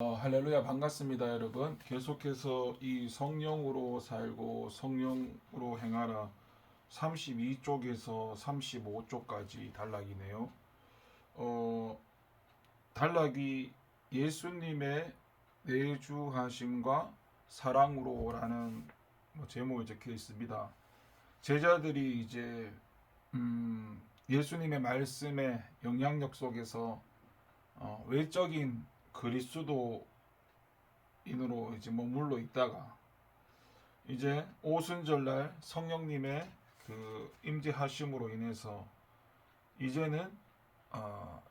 어, 할렐루야 반갑습니다 여러분. 계속해서 이 성령으로 살고 성령으로 행하라. 32쪽에서 35쪽까지 단락이네요. 어, 단락이 예수님의 내주하심과 사랑으로 라는 뭐 제목이 적혀 있습니다. 제자들이 이제 음, 예수님의 말씀의 영향력 속에서 어, 외적인 그리스도인으로 이제 머물러 있다가 이제 오순절날 성령님의 그 임재하심으로 인해서 이제는 어,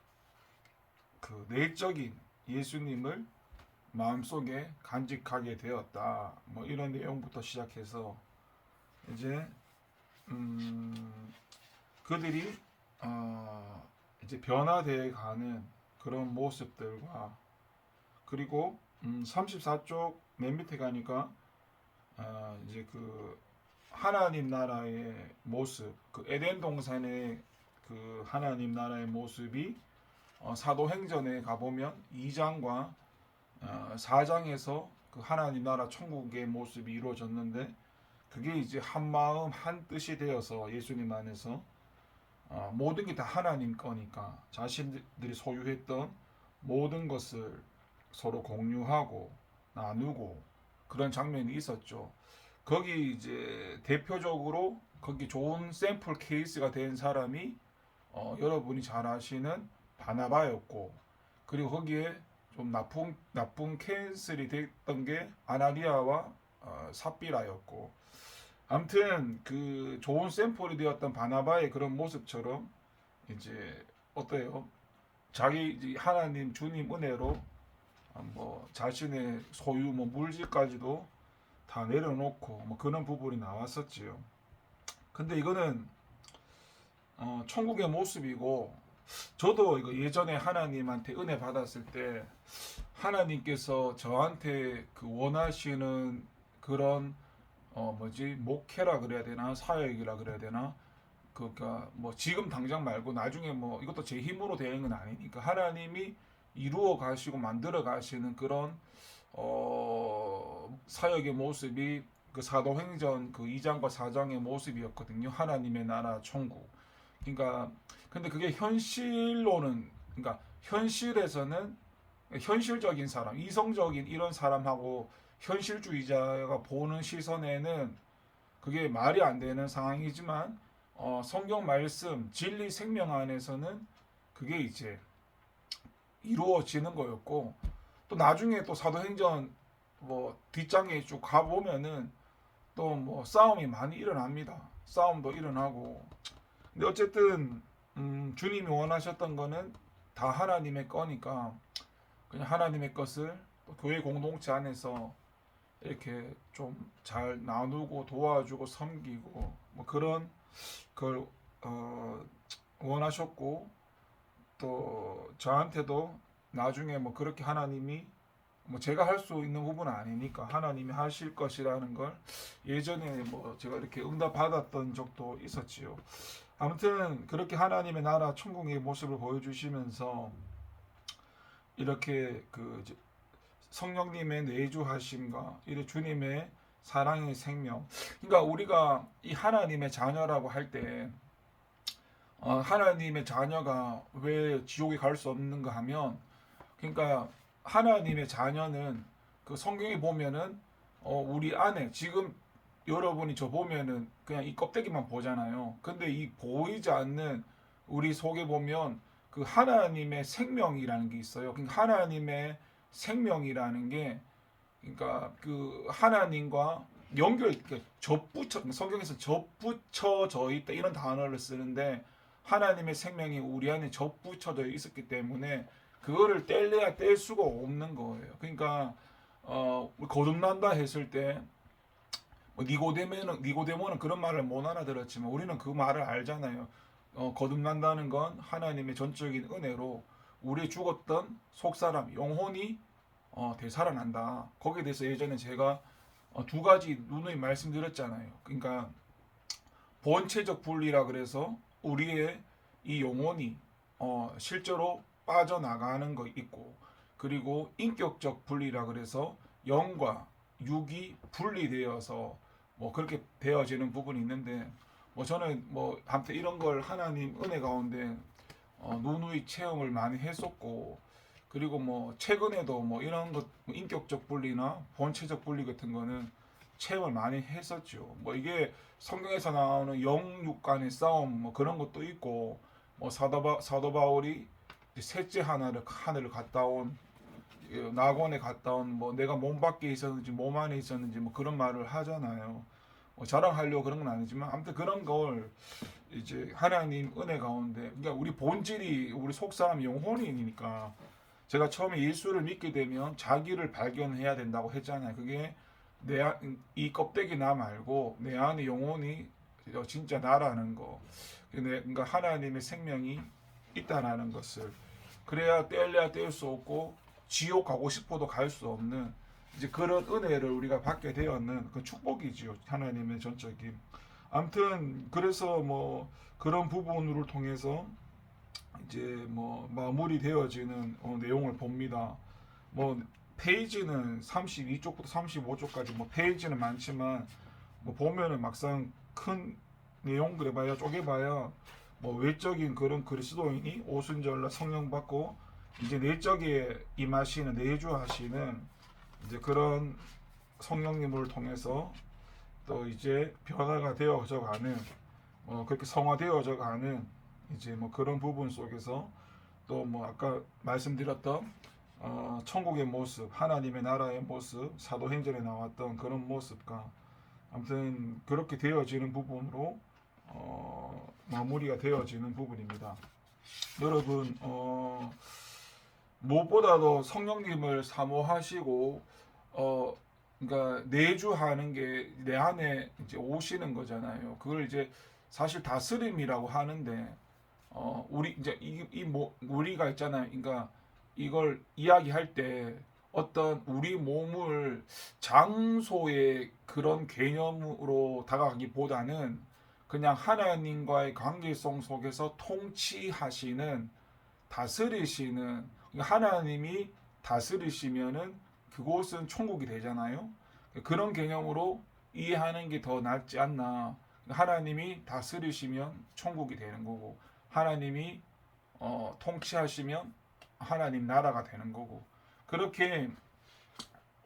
그 내적인 예수님을 마음속에 간직하게 되었다. 뭐 이런 내용부터 시작해서 이제 음, 그들이 어, 이제 변화되어 가는 그런 모습들과 그리고 음, 34쪽 맨 밑에 가니까 아, 이제 그 하나님 나라의 모습, 그 에덴 동산의 그 하나님 나라의 모습이 어, 사도행전에 가보면 2장과 어, 4장에서 그 하나님 나라 천국의 모습이 이루어졌는데 그게 이제 한 마음 한 뜻이 되어서 예수님 안에서 어, 모든 게 다 하나님 거니까 자신들이 소유했던 모든 것을 서로 공유하고 나누고 그런 장면이 있었죠. 거기 이제 대표적으로 거기 좋은 샘플 케이스가 된 사람이 어, 여러분이 잘 아시는 바나바였고 그리고 거기에 좀 나쁜 나쁜 캔슬이 됐던 게 아나리아와 어, 삽비라였고 아무튼 그 좋은 샘플이 되었던 바나바의 그런 모습처럼 이제 어때요? 자기 하나님 주님 은혜로 뭐 자신의 소유 뭐 물질까지도 다 내려놓고 뭐 그런 부분이 나왔었지요. 근데 이거는 어, 천국의 모습이고 저도 이거 예전에 하나님한테 은혜 받았을 때 하나님께서 저한테 그 원하시는 그런 어 뭐지? 목회라 그래야 되나? 사역이라 그래야 되나? 그러니까 뭐 지금 당장 말고 나중에 뭐 이것도 제 힘으로 되는 건 아니니까 하나님이 이루어 가시고 만들어 가시는 그런 어 사역의 모습이 그 사도행전 그 2장과 4장의 모습이었거든요. 하나님의 나라 천국. 그러니까 근데 그게 현실로는 그러니까 현실에서는 현실적인 사람, 이성적인 이런 사람하고 현실주의자가 보는 시선에는 그게 말이 안 되는 상황이지만 어, 성경 말씀 진리 생명 안에서는 그게 이제 이루어지는 거였고 또 나중에 또 사도행전 뭐 뒷장에 쭉 가보면은 또 뭐 싸움이 많이 일어납니다. 싸움도 일어나고 근데 어쨌든 음, 주님이 원하셨던 거는 다 하나님의 거니까 그냥 하나님의 것을 또 교회 공동체 안에서 이렇게 좀 잘 나누고 도와주고 섬기고 뭐 그런 걸 어, 원하셨고 또 저한테도 나중에 뭐 그렇게 하나님이 뭐 제가 할 수 있는 부분은 아니니까 하나님이 하실 것이라는 걸 예전에 뭐 제가 이렇게 응답 받았던 적도 있었지요. 아무튼 그렇게 하나님의 나라 천국의 모습을 보여주시면서 이렇게 그 성령님의 내주하심과 이 주님의 사랑의 생명. 그러니까 우리가 이 하나님의 자녀라고 할때 어, 하나님의 자녀가 왜 지옥에 갈 수 없는가 하면 그러니까 하나님의 자녀는 그 성경에 보면은 어, 우리 안에 지금 여러분이 저 보면은 그냥 이 껍데기만 보잖아요. 근데 이 보이지 않는 우리 속에 보면 그 하나님의 생명이라는 게 있어요. 그러니까 하나님의 생명이라는 게 그러니까 그 하나님과 연결 그 접붙여 성경에서 접붙여져 있다 이런 단어를 쓰는데 하나님의 생명이 우리 안에 접붙여져 있었기 때문에 그거를 뗄래야 뗄 수가 없는 거예요. 그러니까 어 거듭난다 했을 때뭐 니고데모는 니고데모는 그런 말을 못 알아들었지만 우리는 그 말을 알잖아요. 어, 거듭난다는 건 하나님의 전적인 은혜로 우리 죽었던 속사람 영혼이 어, 되살아난다. 거기에 대해서 예전에 제가 어, 두 가지 누누이 말씀드렸잖아요. 그러니까 본체적 분리라 그래서 우리의 이 영혼이 어, 실제로 빠져나가는 거 있고 그리고 인격적 분리라 그래서 영과 육이 분리되어서 뭐 그렇게 되어지는 부분이 있는데 뭐 저는 뭐 아무튼 이런 걸 하나님 은혜 가운데 어, 누누이 체험을 많이 했었고 그리고 뭐 최근에도 뭐 이런 것뭐 인격적 분리나 본체적 분리 같은 거는 체험을 많이 했었죠. 뭐 이게 성경에서 나오는 영육 간의 싸움 뭐 그런 것도 있고 뭐 사도 바, 사도 바울이 셋째 하나를 하늘을 갔다 온 예, 낙원에 갔다 온 뭐 내가 몸 밖에 있었는지 몸 안에 있었는지 뭐 그런 말을 하잖아요. 뭐 자랑하려고 그런 건 아니지만 아무튼 그런 걸 이제 하나님 은혜 가운데 그러니까 우리 본질이 우리 속 사람 영혼이니까 제가 처음에 예수를 믿게 되면 자기를 발견해야 된다고 했잖아요. 그게 내 이 껍데기 나 말고 내 안에 영혼이 진짜 나라는 거. 그러니까 하나님의 생명이 있다라는 것을 그래야 떼려야 뗄수 없고 지옥 가고 싶어도 갈 수 없는 이제 그런 은혜를 우리가 받게 되었는 그 축복이지요. 하나님의 전적인. 아무튼 그래서 뭐 그런 부분을 통해서 이제 뭐 마무리 되어지는 어, 내용을 봅니다. 뭐 페이지는 32쪽부터 35쪽까지 뭐 페이지는 많지만 뭐 보면은 막상 큰 내용 그래봐야 쪼개봐야 뭐 외적인 그런 그리스도인이 오순절날 성령 받고 이제 내적에 임하시는 내주하시는 이제 그런 성령님을 통해서 또 이제 변화가 되어져 가는 어 그렇게 성화되어져 가는 이제 뭐 그런 부분 속에서 또 뭐 아까 말씀드렸던 어 천국의 모습 하나님의 나라의 모습 사도행전에 나왔던 그런 모습과 아무튼 그렇게 되어지는 부분으로 어 마무리가 되어지는 부분입니다. 여러분 어 무엇보다도 성령님을 사모하시고 어 그러니까 내주하는 게 내 안에 이제 오시는 거잖아요. 그걸 이제 사실 다스림이라고 하는데 어 우리 이제 이 이 뭐 우리가 있잖아요. 그러니까 이걸 이야기할 때 어떤 우리 몸을 장소의 그런 개념으로 다가가기보다는 그냥 하나님과의 관계성 속에서 통치하시는 다스리시는 하나님이 다스리시면은 그곳은 천국이 되잖아요. 그런 개념으로 이해하는 게 더 낫지 않나. 하나님이 다스리시면 천국이 되는 거고 하나님이 어, 통치하시면 하나님 나라가 되는 거고 그렇게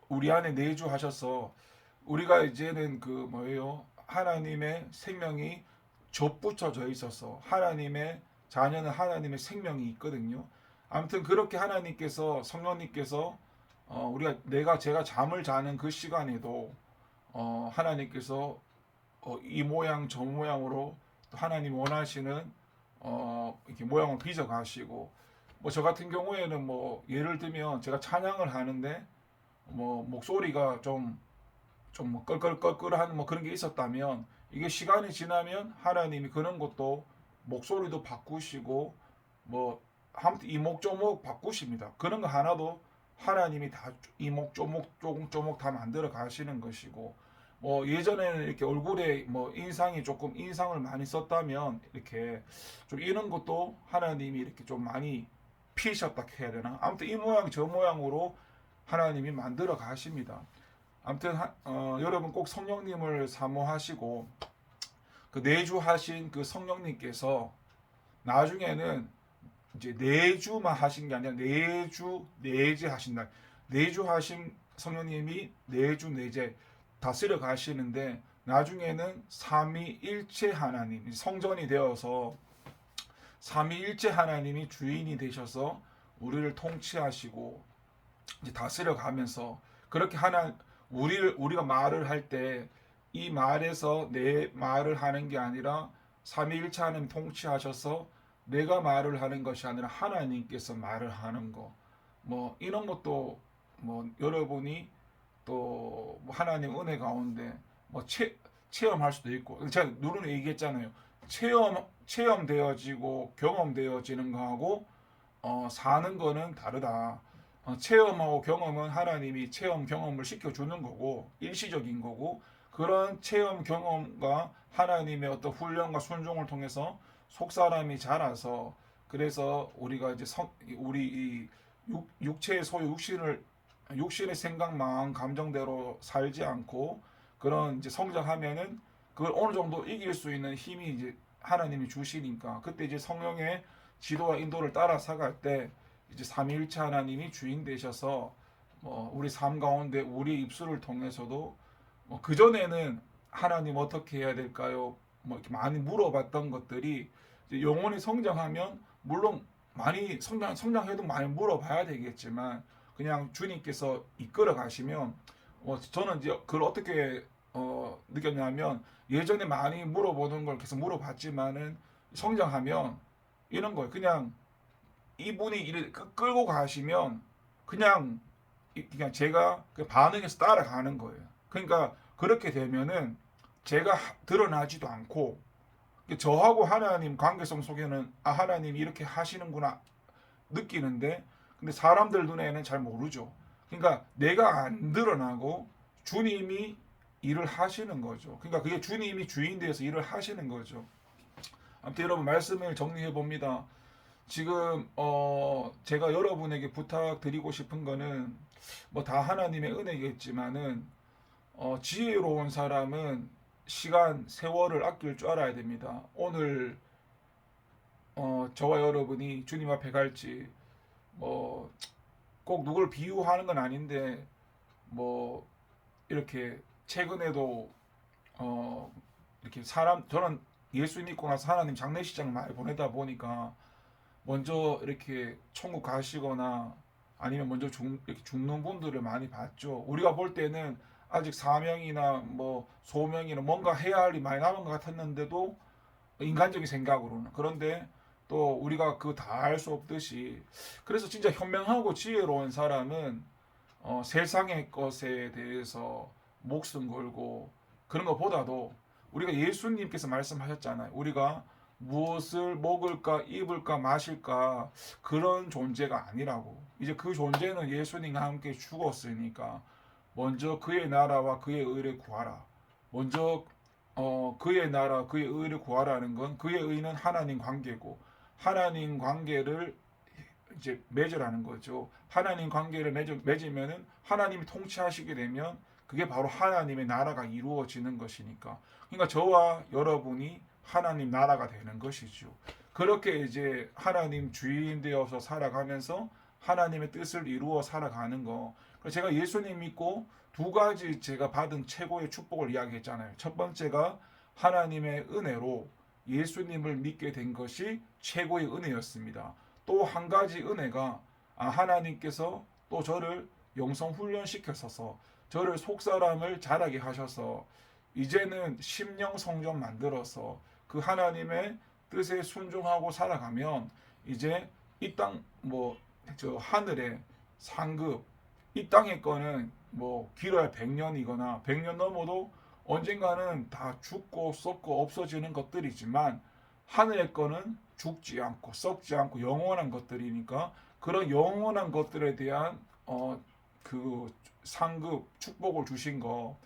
우리 안에 내주하셔서 우리가 이제는 그 뭐예요 하나님의 생명이 접붙여져 있어서 하나님의 자녀는 하나님의 생명이 있거든요. 아무튼 그렇게 하나님께서 성령님께서 어, 우리가 내가 제가 잠을 자는 그 시간에도 어, 하나님께서 어, 이 모양 저 모양으로 또 하나님 원하시는 어, 이렇게 모양을 빚어 가시고 뭐 저 같은 경우에는 뭐 예를 들면 제가 찬양을 하는데 뭐 목소리가 좀좀 껄껄껄껄한 뭐 그런 게 있었다면 이게 시간이 지나면 하나님이 그런 것도 목소리도 바꾸시고 뭐 아무튼 이목조목 바꾸십니다. 그런 거 하나도 하나님이 다 이목조목 조목조목 다 만들어 가시는 것이고 뭐 예전에는 이렇게 얼굴에 뭐 인상이 조금 인상을 많이 썼다면 이렇게 좀 이런 것도 하나님이 이렇게 좀 많이 피셨다 해야 되나 아무튼 이 모양 저 모양으로 하나님이 만들어 가십니다. 아무튼 하- 어, 여러분 꼭 성령님을 사모하시고 그 내주하신 그 성령님께서 나중에는 이제 내주만 하신 게 아니라 내주 내제 하신다. 내주하신 성령님이 내주 내제 다스려 가시는데 나중에는 삼위일체 하나님 성전이 되어서 삼위일체 하나님이 주인이 되셔서 우리를 통치하시고 이제 다스려 가면서 그렇게 하나 우리를 우리가 말을 할 때 이 말에서 내 말을 하는 게 아니라 삼위일체 하나님 통치하셔서 내가 말을 하는 것이 아니라 하나님께서 말을 하는 거. 뭐 이런 것도 뭐 여러분이 또뭐 하나님 은혜 가운데 뭐 체, 체험할 수도 있고 제가 누르는 얘기했잖아요. 체험 체험되어지고 경험되어지는 거하고 어, 사는 거는 다르다. 어, 체험하고 경험은 하나님이 체험 경험을 시켜주는 거고 일시적인 거고 그런 체험 경험과 하나님의 어떤 훈련과 순종을 통해서 속 사람이 자라서 그래서 우리가 이제 성, 우리 이 육, 육체의 소유 육신을 육신의 생각 마음 감정대로 살지 않고 그런 이제 성장하면은 그걸 어느 정도 이길 수 있는 힘이 이제 하나님이 주시니까 그때 이제 성령의 지도와 인도를 따라 사갈 때 이제 삼위일체 하나님이 주인 되셔서 뭐 우리 삶 가운데 우리 입술을 통해서도 뭐 그 전에는 하나님 어떻게 해야 될까요? 뭐 이렇게 많이 물어봤던 것들이 영혼이 성장하면 물론 많이 성장 성장해도 많이 물어봐야 되겠지만 그냥 주님께서 이끌어 가시면 어 저는 이제 그걸 어떻게 어 느꼈냐면 예전에 많이 물어보는 걸 계속 물어봤지만은 성장하면 이런 거예요. 그냥 이분이 이를 끌- 끌고 가시면 그냥 이- 그냥 제가 그 반응해서 따라가는 거예요. 그러니까 그렇게 되면은 제가 하- 드러나지도 않고 저하고 하나님 관계성 속에는 아 하나님 이렇게 하시는구나 느끼는데 근데 사람들 눈에는 잘 모르죠. 그러니까 내가 안 드러나고 주님이 일을 하시는 거죠. 그러니까 그게 주님이 주인 되어서 일을 하시는 거죠. 아무튼 여러분 말씀을 정리해 봅니다. 지금 어 제가 여러분에게 부탁드리고 싶은 거는 뭐 다 하나님의 은혜겠지만은 어 지혜로운 사람은 시간 세월을 아낄 줄 알아야 됩니다. 오늘 어 저와 여러분이 주님 앞에 갈지 뭐 꼭 누굴 비유하는 건 아닌데 뭐 이렇게 최근에도 어 이렇게 사람 저는 예수 믿고 나서 하나님 장례식장 많이 보내다 보니까 먼저 이렇게 천국 가시거나 아니면 먼저 죽, 이렇게 죽는 분들을 많이 봤죠. 우리가 볼 때는 아직 사명이나 뭐 소명이나 뭔가 해야 할 일이 많이 남은 것 같았는데도 인간적인 생각으로는 그런데 또 우리가 그 다 알 수 없듯이 그래서 진짜 현명하고 지혜로운 사람은 어, 세상의 것에 대해서 목숨 걸고 그런 것보다도 우리가 예수님께서 말씀하셨잖아요. 우리가 무엇을 먹을까, 입을까, 마실까 그런 존재가 아니라고. 이제 그 존재는 예수님과 함께 죽었으니까 먼저 그의 나라와 그의 의를 구하라. 먼저 어, 그의 나라, 그의 의를 구하라는 건 그의 의는 하나님 관계고 하나님 관계를 이제 맺으라는 거죠. 하나님 관계를 맺으, 맺으면은 하나님이 통치하시게 되면 그게 바로 하나님의 나라가 이루어지는 것이니까. 그러니까 저와 여러분이 하나님 나라가 되는 것이죠. 그렇게 이제 하나님 주인 되어서 살아가면서 하나님의 뜻을 이루어 살아가는 거. 제가 예수님 믿고 두 가지 제가 받은 최고의 축복을 이야기했잖아요. 첫 번째가 하나님의 은혜로 예수님을 믿게 된 것이 최고의 은혜였습니다. 또 한 가지 은혜가 아, 하나님께서 또 저를 영성 훈련시켜서서 저를 속사람을 자라게 하셔서 이제는 심령 성전 만들어서 그 하나님의 뜻에 순종하고 살아가면 이제 이 땅 뭐 저 하늘의 상급 이 땅의 거는 뭐 길어야 100년이거나 100년 넘어도 언젠가는 다 죽고 썩고 없어지는 것들이지만 하늘의 거는 죽지 않고 썩지 않고 영원한 것들이니까 그런 영원한 것들에 대한 어 그 상급 축복을 주신 거.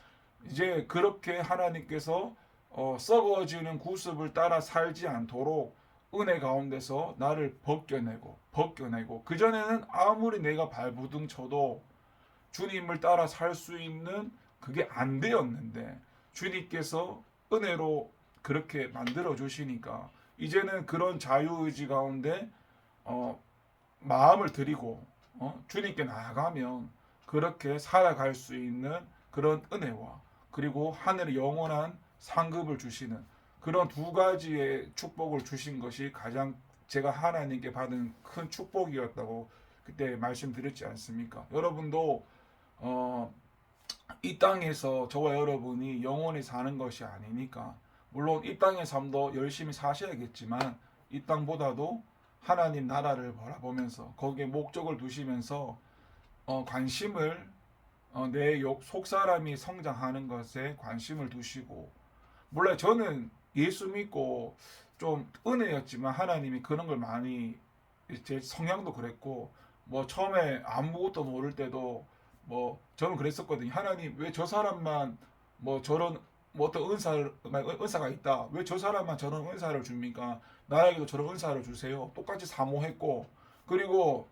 이제 그렇게 하나님께서 어 썩어지는 구습을 따라 살지 않도록 은혜 가운데서 나를 벗겨내고 벗겨내고 그 전에는 아무리 내가 발부둥 쳐도 주님을 따라 살 수 있는 그게 안 되었는데 주님께서 은혜로 그렇게 만들어 주시니까 이제는 그런 자유의지 가운데 어, 마음을 드리고 어, 주님께 나아가면 그렇게 살아갈 수 있는 그런 은혜와 그리고 하늘의 영원한 상급을 주시는 그런 두 가지의 축복을 주신 것이 가장 제가 하나님께 받은 큰 축복이었다고 그때 말씀드렸지 않습니까? 여러분도 어, 이 땅에서 저와 여러분이 영원히 사는 것이 아니니까 물론 이 땅의 삶도 열심히 사셔야겠지만 이 땅보다도 하나님 나라를 바라보면서 거기에 목적을 두시면서 어, 관심을 어, 내 욕, 속 사람이 성장하는 것에 관심을 두시고 몰라요 저는 예수 믿고 좀 은혜였지만 하나님이 그런 걸 많이 제 성향도 그랬고 뭐 처음에 아무것도 모를 때도 뭐 저는 그랬었거든요. 하나님 왜 저 사람만 뭐 저런 뭐 어떤 은사를 은사가 있다. 왜 저 사람만 저런 은사를 줍니까? 나에게도 저런 은사를 주세요. 똑같이 사모했고 그리고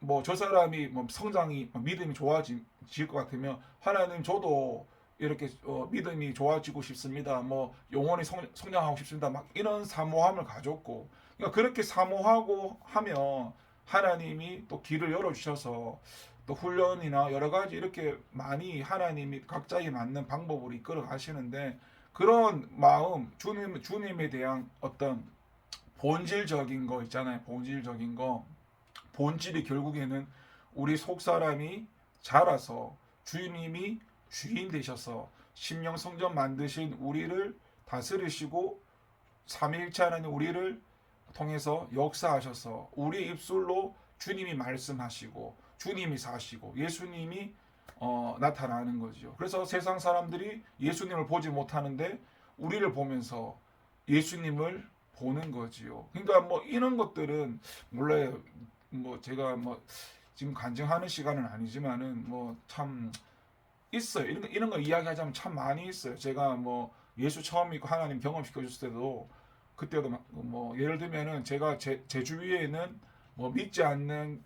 뭐 저 사람이 뭐 성장이 뭐 믿음이 좋아질 것 같으면 하나님 저도 이렇게 어, 믿음이 좋아지고 싶습니다. 뭐 영원히 성, 성장하고 싶습니다. 막 이런 사모함을 가졌고 그러니까 그렇게 사모하고 하면 하나님이 또 길을 열어 주셔서 또 훈련이나 여러 가지 이렇게 많이 하나님이 각자에 맞는 방법으로 이끌어 가시는데 그런 마음 주님 주님에 대한 어떤 본질적인 거 있잖아요. 본질적인 거 본질이 결국에는 우리 속 사람이 자라서 주님이 주인 되셔서 심령 성전 만드신 우리를 다스리시고 삼위일체 하나님 우리를 통해서 역사하셔서 우리 입술로 주님이 말씀하시고 주님이 사시고 예수님이 어, 나타나는 거죠. 그래서 세상 사람들이 예수님을 보지 못하는데 우리를 보면서 예수님을 보는 거지요. 그러니까 뭐 이런 것들은 몰라요. 뭐 제가 뭐 지금 간증하는 시간은 아니지만은 뭐 참 있어요. 이런 거, 이런 거 이야기하자면 참 많이 있어요. 제가 뭐 예수 처음 믿고 하나님 경험시켜 줬을 때도 그때도 막뭐 예를 들면은 제가 제, 제 주위에는 뭐 믿지 않는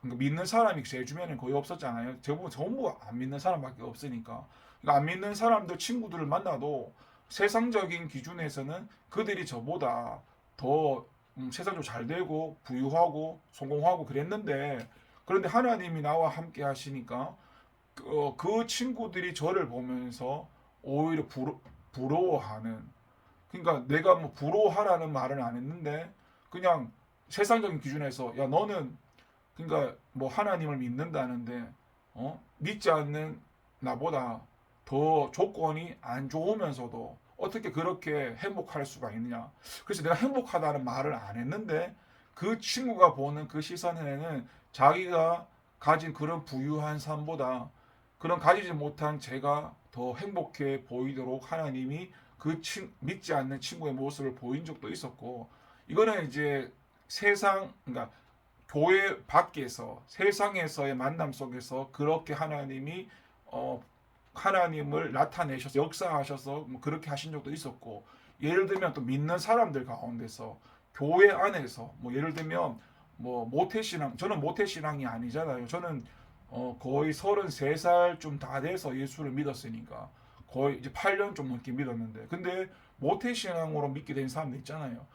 그러니까 믿는 사람이 제 주변에는 거의 없었잖아요. 대부분 전부 안 믿는 사람밖에 없으니까. 그러니까 안 믿는 사람들 친구들을 만나도 세상적인 기준에서는 그들이 저보다 더 음, 세상적으로 잘 되고 부유하고 성공하고 그랬는데 그런데 하나님이 나와 함께 하시니까 그, 어, 그 친구들이 저를 보면서 오히려 부러, 부러워하는 그러니까 내가 뭐 부러워하라는 말은 안 했는데 그냥 세상적인 기준에서 야 너는 그러니까 뭐 하나님을 믿는다는데 어? 믿지 않는 나보다 더 조건이 안 좋으면서도 어떻게 그렇게 행복할 수가 있느냐. 그래서 내가 행복하다는 말을 안 했는데 그 친구가 보는 그 시선에는 자기가 가진 그런 부유한 삶보다 그런 가지지 못한 제가 더 행복해 보이도록 하나님이 그 친, 믿지 않는 친구의 모습을 보인 적도 있었고 이거는 이제 세상 그러니까 교회 밖에서 세상에서의 만남 속에서 그렇게 하나님이 어 하나님을 나타내셔서 역사하셔서 뭐 그렇게 하신 적도 있었고 예를 들면 또 믿는 사람들 가운데서 교회 안에서 뭐 예를 들면 뭐 모태신앙 저는 모태신앙이 아니잖아요. 저는 어 거의 33살쯤 다 돼서 예수를 믿었으니까 거의 이제 8년 좀 넘게 믿었는데 근데 모태신앙으로 믿게 된 사람도 있잖아요.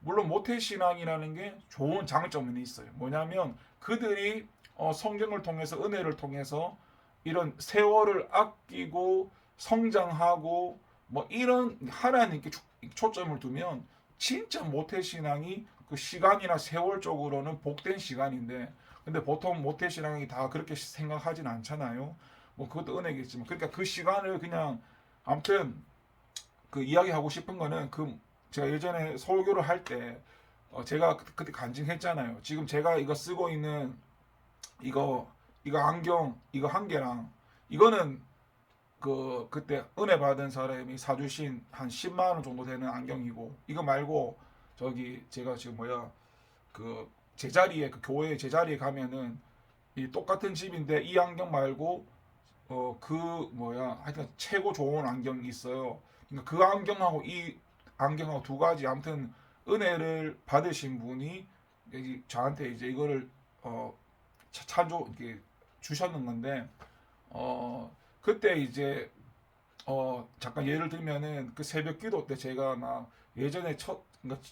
물론 모태신앙이라는 게 좋은 장점은 있어요. 뭐냐면 그들이 어 성경을 통해서 은혜를 통해서 이런 세월을 아끼고 성장하고 뭐 이런 하나님께 초- 초점을 두면 진짜 모태 신앙이 그 시간이나 세월적으로는 복된 시간인데 근데 보통 모태 신앙이 다 그렇게 생각하진 않잖아요. 뭐 그것도 은혜겠지만 그러니까 그 시간을 그냥 아무튼 그 이야기하고 싶은 거는 그 제가 예전에 설교를 할때어 제가 그- 그때 간증했잖아요. 지금 제가 이거 쓰고 있는 이거 이거 안경 이거 한 개랑 이거는 그 그때 은혜 받은 사람이 사주신 한 10만 원 정도 되는 안경이고 이거 말고 저기 제가 지금 뭐야 그 제자리에 그 교회 제자리에 가면은 이 똑같은 집인데 이 안경 말고 어 그 뭐야 하여튼 최고 좋은 안경이 있어요. 그러니까 그 안경하고 이 안경하고 두 가지 아무튼 은혜를 받으신 분이 저한테 이제 이거를 어 차- 차조 이렇게 주셨는 건데 어 그때 이제 어 잠깐 예를 들면은 그 새벽 기도 때 제가 막 예전에 첫 그러니까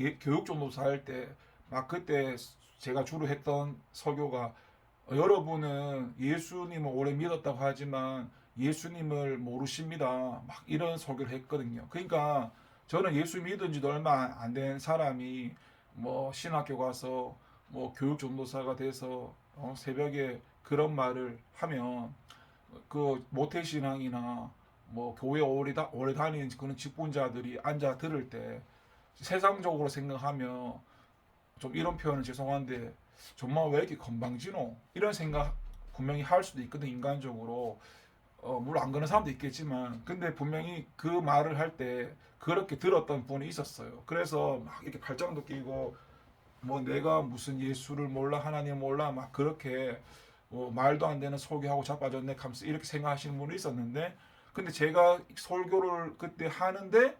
예, 교육 전도사 할 때 막 그때 제가 주로 했던 설교가 어, 여러분은 예수님을 오래 믿었다고 하지만 예수님을 모르십니다. 막 이런 설교를 했거든요. 그러니까 저는 예수 믿은 지도 얼마 안 된 사람이 뭐 신학교 가서 뭐 교육 전도사가 돼서 어, 새벽에 그런 말을 하면 그 모태신앙이나 뭐 교회 오래, 다, 오래 다니는 그런 직분자들이 앉아 들을 때 세상적으로 생각하면 좀 이런 표현은 죄송한데 정말 왜 이렇게 건방지노? 이런 생각 분명히 할 수도 있거든 인간적으로. 어, 물론 안 그런 사람도 있겠지만. 근데 분명히 그 말을 할 때 그렇게 들었던 분이 있었어요. 그래서 막 이렇게 발장도 끼고 뭐 내가 무슨 예수를 몰라 하나님 몰라 막 그렇게 뭐 말도 안 되는 설교하고 자빠졌네 하면서 이렇게 생각하시는 분이 있었는데 근데 제가 설교를 그때 하는데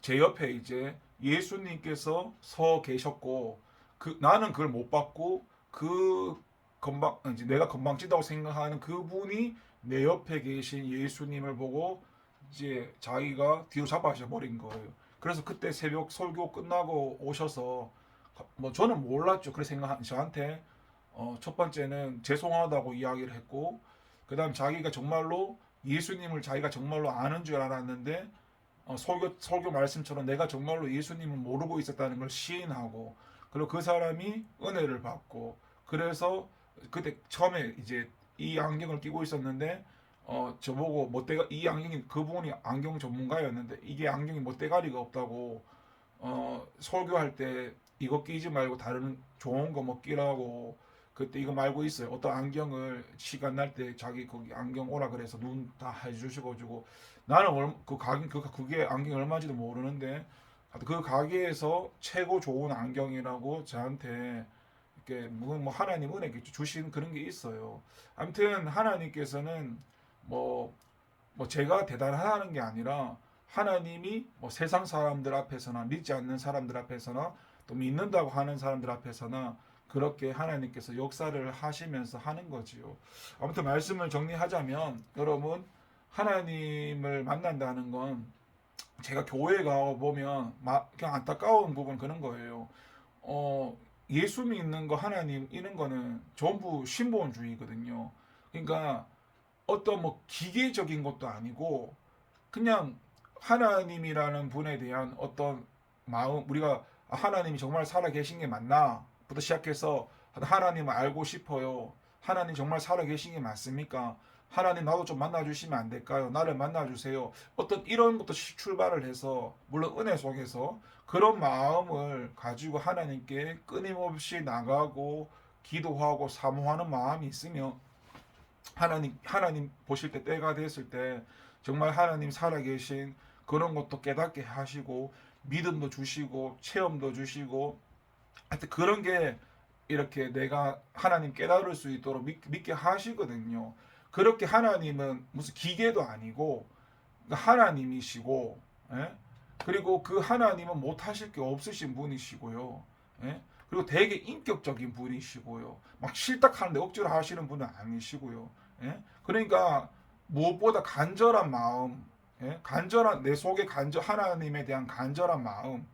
제 옆에 이제 예수님께서 서 계셨고 그 나는 그걸 못 봤고 그 건방 이제 내가 건방지다고 생각하는 그분이 내 옆에 계신 예수님을 보고 이제 자기가 뒤로 잡아져 버린 거예요. 그래서 그때 새벽 설교 끝나고 오셔서 뭐 저는 몰랐죠. 그래 생각 저한테 어, 첫 번째는 죄송하다고 이야기를 했고 그다음 자기가 정말로 예수님을 자기가 정말로 아는 줄 알았는데 어, 설교 설교 말씀처럼 내가 정말로 예수님을 모르고 있었다는 걸 시인하고 그리고 그 사람이 은혜를 받고 그래서 그때 처음에 이제 이 안경을 끼고 있었는데 어 저보고 못대가 이 안경이 그분이 안경 전문가였는데 이게 안경이 못대가리가 없다고 어 설교할 때 이거 끼지 말고 다른 좋은 거 뭐 끼라고 그때 이거 말고 있어요. 어떤 안경을 시간 날 때 자기 거기 안경 오라 그래서 눈 다 해주시고 주고 나는 얼, 그 가게 그 그게 안경이 얼마인지도 모르는데 그 가게에서 최고 좋은 안경이라고 저한테 이렇게 뭐, 뭐 하나님 은혜 주신 그런 게 있어요. 아무튼 하나님께서는 뭐, 뭐 제가 대단하다는 게 아니라 하나님이 뭐 세상 사람들 앞에서나 믿지 않는 사람들 앞에서나 또 믿는다고 하는 사람들 앞에서나 그렇게 하나님께서 역사를 하시면서 하는 거지요. 아무튼 말씀을 정리하자면 여러분 하나님을 만난다는 건 제가 교회 가 보면 막 그냥 안타까운 부분 그런 거예요. 어 예수 믿는 거 하나님 이런 거는 전부 신본주의거든요. 그러니까 어떤 뭐 기계적인 것도 아니고 그냥 하나님이라는 분에 대한 어떤 마음 우리가 하나님이 정말 살아 계신 게 맞나 부터 시작해서 하나님을 알고 싶어요. 하나님 정말 살아 계신 게 맞습니까? 하나님 나도 좀 만나 주시면 안 될까요? 나를 만나 주세요. 어떤 이런 것도 출발을 해서 물론 은혜 속에서 그런 마음을 가지고 하나님께 끊임없이 나가고 기도하고 사모하는 마음이 있으면 하나님 하나님 보실 때 때가 됐을 때 정말 하나님 살아계신 그런 것도 깨닫게 하시고 믿음도 주시고 체험도 주시고 하여튼 그런 게 이렇게 내가 하나님 깨달을 수 있도록 믿, 믿게 하시거든요. 그렇게 하나님은 무슨 기계도 아니고 하나님이시고 예? 그리고 그 하나님은 못하실 게 없으신 분이시고요. 예? 그리고 되게 인격적인 분이시고요. 막 실탁하는데 억지로 하시는 분은 아니시고요. 예? 그러니까 무엇보다 간절한 마음, 예? 간절한 내 속에 간절 하나님에 대한 간절한 마음,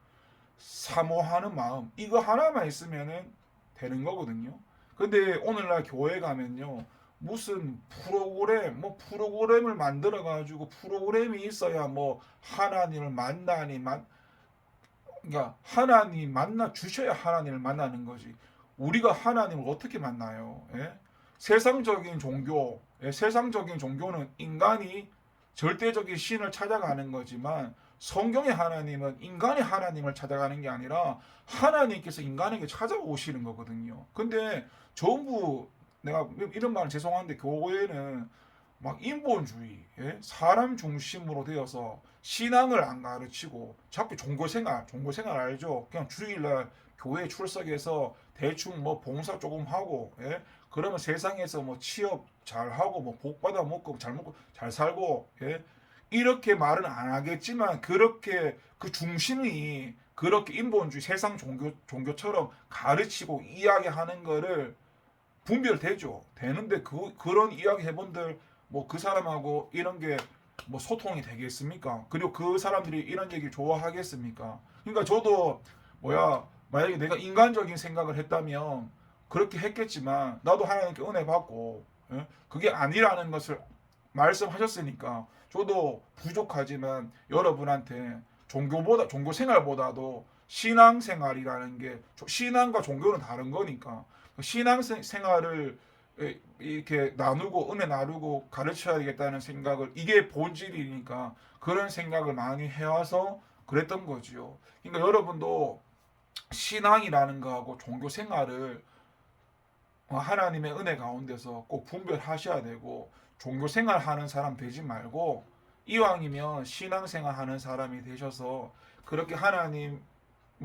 사모하는 마음 이거 하나만 있으면은 되는 거거든요. 근데 오늘날 교회 가면요. 무슨 프로그램 뭐 프로그램을 만들어 가지고 프로그램이 있어야 뭐 하나님을 만나니 만 그러니까 하나님 만나 주셔야 하나님을 만나는 거지. 우리가 하나님을 어떻게 만나요? 예? 세상적인 종교, 예? 세상적인 종교는 인간이 절대적인 신을 찾아가는 거지만 성경의 하나님은 인간의 하나님을 찾아가는 게 아니라 하나님께서 인간에게 찾아오시는 거거든요. 근데 전부 내가 이런 말은 죄송한데 교회는 막 인본주의, 예? 사람 중심으로 되어서 신앙을 안 가르치고 자꾸 종교 생활, 종교 생활 알죠? 그냥 주일날 교회 출석해서 대충 뭐 봉사 조금 하고, 예? 그러면 세상에서 뭐 취업 잘 하고 뭐 복 받아 먹고 잘 먹고 잘 살고, 예? 이렇게 말은 안 하겠지만 그렇게 그 중심이 그렇게 인본주의 세상 종교 종교처럼 가르치고 이야기하는 거를 분별되죠. 되는데 그 그런 이야기 해본들 뭐 그 사람하고 이런 게 뭐 소통이 되겠습니까? 그리고 그 사람들이 이런 얘기 좋아하겠습니까? 그러니까 저도 뭐야 만약에 내가 인간적인 생각을 했다면 그렇게 했겠지만 나도 하나님께 은혜 받고 예? 그게 아니라는 것을 말씀하셨으니까 저도 부족하지만 여러분한테 종교보다 종교 생활보다도 신앙 생활이라는 게 신앙과 종교는 다른 거니까 신앙 생활을 이렇게 나누고 은혜 나누고 가르쳐야 되겠다는 생각을 이게 본질이니까 그런 생각을 많이 해와서 그랬던 거지요. 그러니까 여러분도 신앙이라는 거하고 종교 생활을 하나님의 은혜 가운데서 꼭 분별하셔야 되고 종교 생활하는 사람 되지 말고 이왕이면 신앙 생활 하는 사람이 되셔서 그렇게 하나님을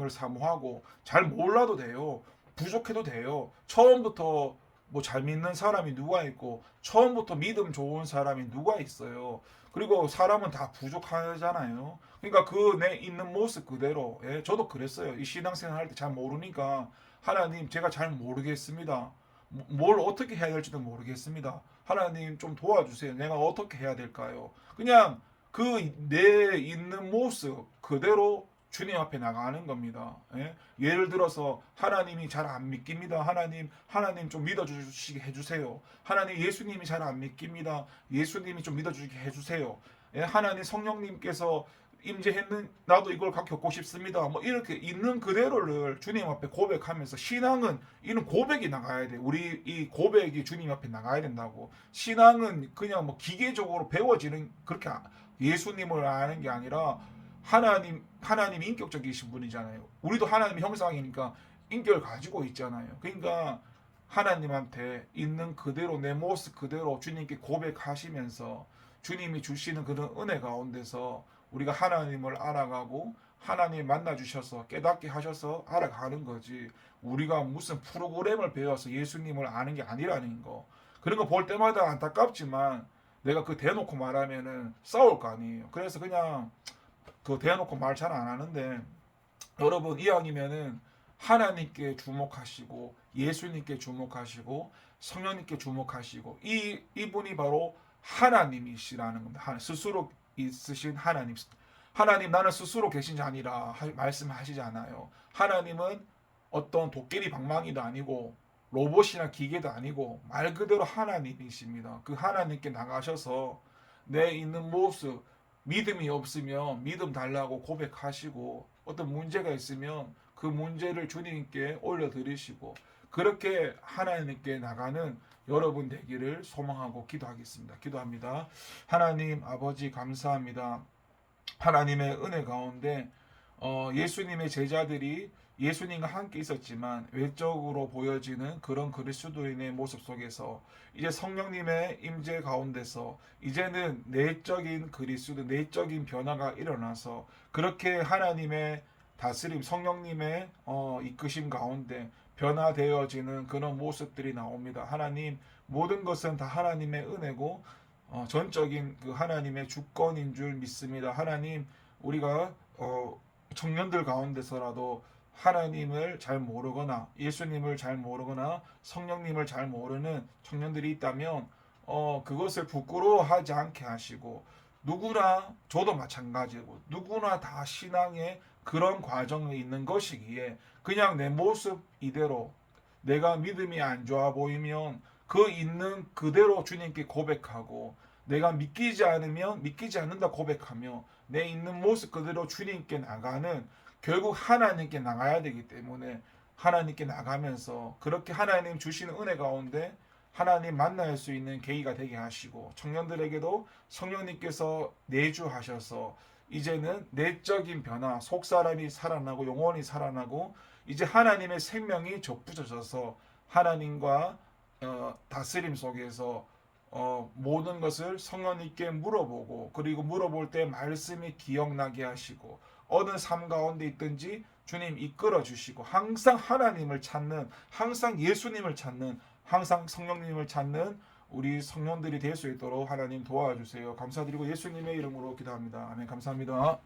사모하고 잘 몰라도 돼요. 부족해도 돼요. 처음부터 뭐 잘 믿는 사람이 누가 있고 처음부터 믿음 좋은 사람이 누가 있어요. 그리고 사람은 다 부족하잖아요. 그러니까 그 내 있는 모습 그대로 예, 저도 그랬어요. 이 신앙생활 할 때 잘 모르니까 하나님 제가 잘 모르겠습니다. 뭐- 뭘 어떻게 해야 될지도 모르겠습니다. 하나님 좀 도와주세요. 내가 어떻게 해야 될까요? 그냥 그 내 있는 모습 그대로 주님 앞에 나가는 겁니다. 예? 예를 들어서 하나님이 잘 안 믿깁니다. 하나님 하나님 좀 믿어주시게 해주세요. 하나님 예수님이 잘 안 믿깁니다. 예수님이 좀 믿어주시게 해주세요. 예? 하나님 성령님께서 임재했는 나도 이걸 각 겪고 싶습니다. 뭐 이렇게 있는 그대로를 주님 앞에 고백하면서 신앙은 이런 고백이 나가야 돼. 우리 이 고백이 주님 앞에 나가야 된다고. 신앙은 그냥 뭐 기계적으로 배워지는 그렇게 아- 예수님을 아는 게 아니라 하나님 하나님이 인격적이신 분이잖아요. 우리도 하나님의 형상이니까 인격을 가지고 있잖아요. 그러니까 하나님한테 있는 그대로 내 모습 그대로 주님께 고백하시면서 주님이 주시는 그런 은혜 가운데서 우리가 하나님을 알아가고 하나님 만나 주셔서 깨닫게 하셔서 알아가는 거지. 우리가 무슨 프로그램을 배워서 예수님을 아는 게 아니라는 거. 그런 거 볼 때마다 안타깝지만 내가 그 대놓고 말하면은 싸울 거 아니에요. 그래서 그냥 그 대놓고 말 잘 안 하는데 여러분 이왕이면은 하나님께 주목하시고 예수님께 주목하시고 성령님께 주목하시고 이 이분이 바로 하나님이시라는 겁니다. 하- 스스로 있으신 하나님. 하나님 나는 스스로 계신 자 아니라 하- 말씀하시지 않아요. 하나님은 어떤 도깨비 방망이도 아니고 로봇이나 기계도 아니고 말 그대로 하나님이십니다. 그 하나님께 나가셔서 내 있는 모습 믿음이 없으면 믿음 달라고 고백하시고 어떤 문제가 있으면 그 문제를 주님께 올려드리시고 그렇게 하나님께 나가는 여러분 되기를 소망하고 기도하겠습니다. 기도합니다. 하나님 아버지 감사합니다. 하나님의 은혜 가운데 어, 예수님의 제자들이 예수님과 함께 있었지만 외적으로 보여지는 그런 그리스도인의 모습 속에서 이제 성령님의 임재 가운데서 이제는 내적인 그리스도 내적인 변화가 일어나서 그렇게 하나님의 다스림 성령님의 어, 이끄심 가운데 변화되어지는 그런 모습들이 나옵니다. 하나님 모든 것은 다 하나님의 은혜고 어, 전적인 그 하나님의 주권인 줄 믿습니다. 하나님 우리가 어, 청년들 가운데서라도 하나님을 잘 모르거나 예수님을 잘 모르거나 성령님을 잘 모르는 청년들이 있다면 어, 그것을 부끄러워하지 않게 하시고 누구나 저도 마찬가지고 누구나 다 신앙의 그런 과정에 있는 것이기에 그냥 내 모습 이대로 내가 믿음이 안 좋아 보이면 그 있는 그대로 주님께 고백하고 내가 믿기지 않으면 믿기지 않는다 고백하며 내 있는 모습 그대로 주님께 나가는 결국 하나님께 나가야 되기 때문에 하나님께 나가면서 그렇게 하나님 주시는 은혜 가운데 하나님 만날 수 있는 계기가 되게 하시고 청년들에게도 성령님께서 내주하셔서 이제는 내적인 변화, 속 사람이 살아나고 영혼이 살아나고 이제 하나님의 생명이 접붙여져서 하나님과 어, 다스림 속에서 어, 모든 것을 성령님께 물어보고 그리고 물어볼 때 말씀이 기억나게 하시고 어느 삶 가운데 있든지 주님 이끌어 주시고 항상 하나님을 찾는 항상 예수님을 찾는 항상 성령님을 찾는 우리 성령들이 될 수 있도록 하나님 도와주세요. 감사드리고 예수님의 이름으로 기도합니다. 아멘. 감사합니다.